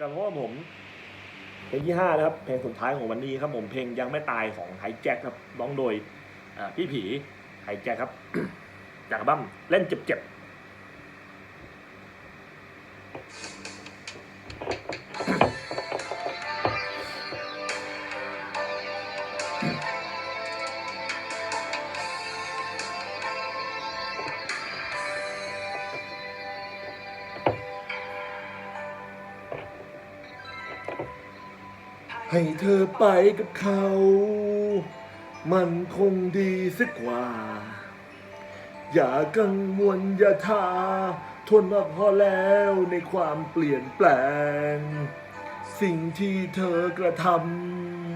กับมาพบกับผมเพลงที่ห้านะครับเพลงสุดท้ายของวันนี้ครับผมเพลงยังไม่ตายของไฮแจ็คครับร้องโดยพี่ผีไฮแจ็คครับ จากอัลบั้มเล่นเจ็บๆ ให้เธอไปกับเขา มันคงดีสักกว่า อย่ากังวลอย่าทา ทนมาพอแล้วในความเปลี่ยนแปลง สิ่งที่เธอกระท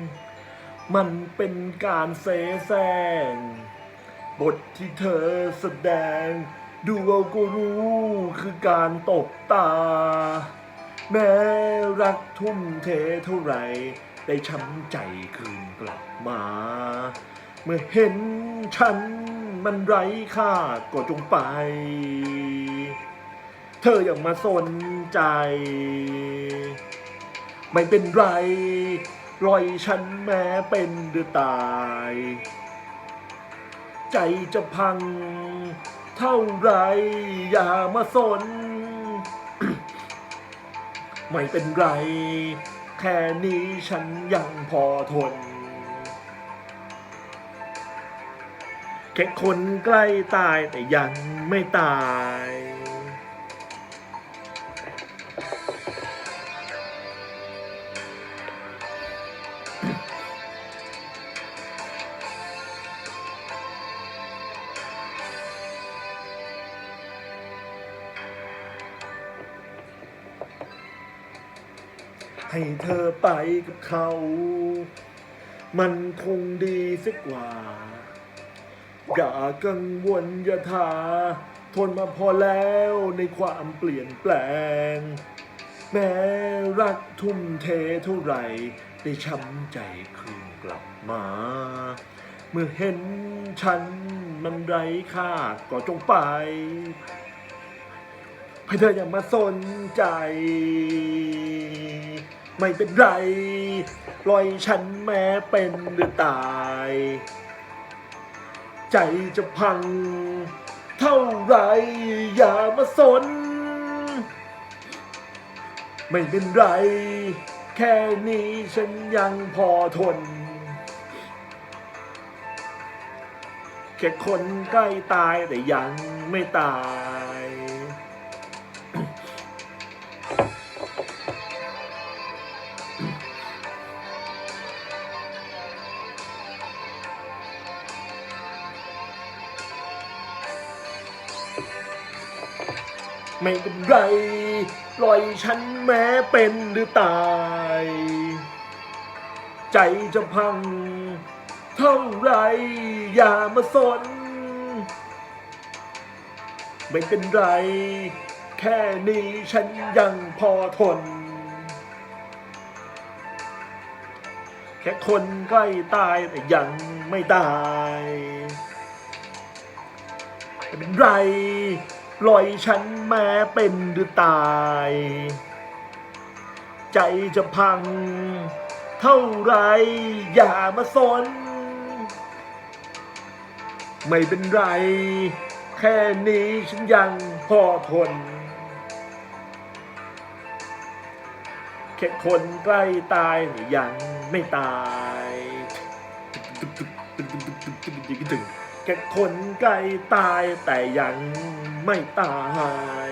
ำมันเป็นการเสแสร้งบทที่เธอแสดง ดูเอาก็รู้คือการตบตา แม้รักทุ่มเทเท่าไร ได้ช้ำใจคืนกลับมา เมื่อเห็นฉันมันไร้ค่าก็จงไป เธออย่ามาสนใจ ไม่เป็นไรปล่อยฉันแม้เป็นหรือตาย ใจจะพังเท่าไรอย่ามาสน ไม่เป็นไร แค่นี้ฉันยังพอทน แค่คนใกล้ตายแต่ยังไม่ตาย ให้เธอไปกับเขา มันคงดีสักกว่า อย่ากังวลอย่าทาทนมาพอแล้วในความเปลี่ยนแปลง แม้รักทุ่มเทเท่าไหร่ ได้ช้ำใจคืนกลับมา เมื่อเห็นฉันมันไร้ค่าก็จงไปให้เธออย่ามาสนใจ ไม่เป็นไรลอยฉันแม้เป็นหรือตาย ใจจะพัง เท่าไรอย่ามาสน ไม่เป็นไร แค่นี้ฉันยังพอทน แค่คนใกล้ตายแต่ยังไม่ตาย ไม่เป็นไรปล่อยฉันแม้เป็นหรือตาย ใจจะพัง เท่าไรอย่ามาสน ไม่เป็นไร แค่นี้ฉันยังพอทน แค่คนใกล้ตายแต่ยังไม่ตายไม่เป็นไร ปล่อยฉันแม้เป็นหรือตาย ใจจะพัง เท่าไรอย่ามาสน ไม่เป็นไร แค่นี้ฉันยังพอทนแค่คนใกล้ตายแต่ยังไม่ตาย แค่คนใกล้ตายแต่ยังไม่ตาย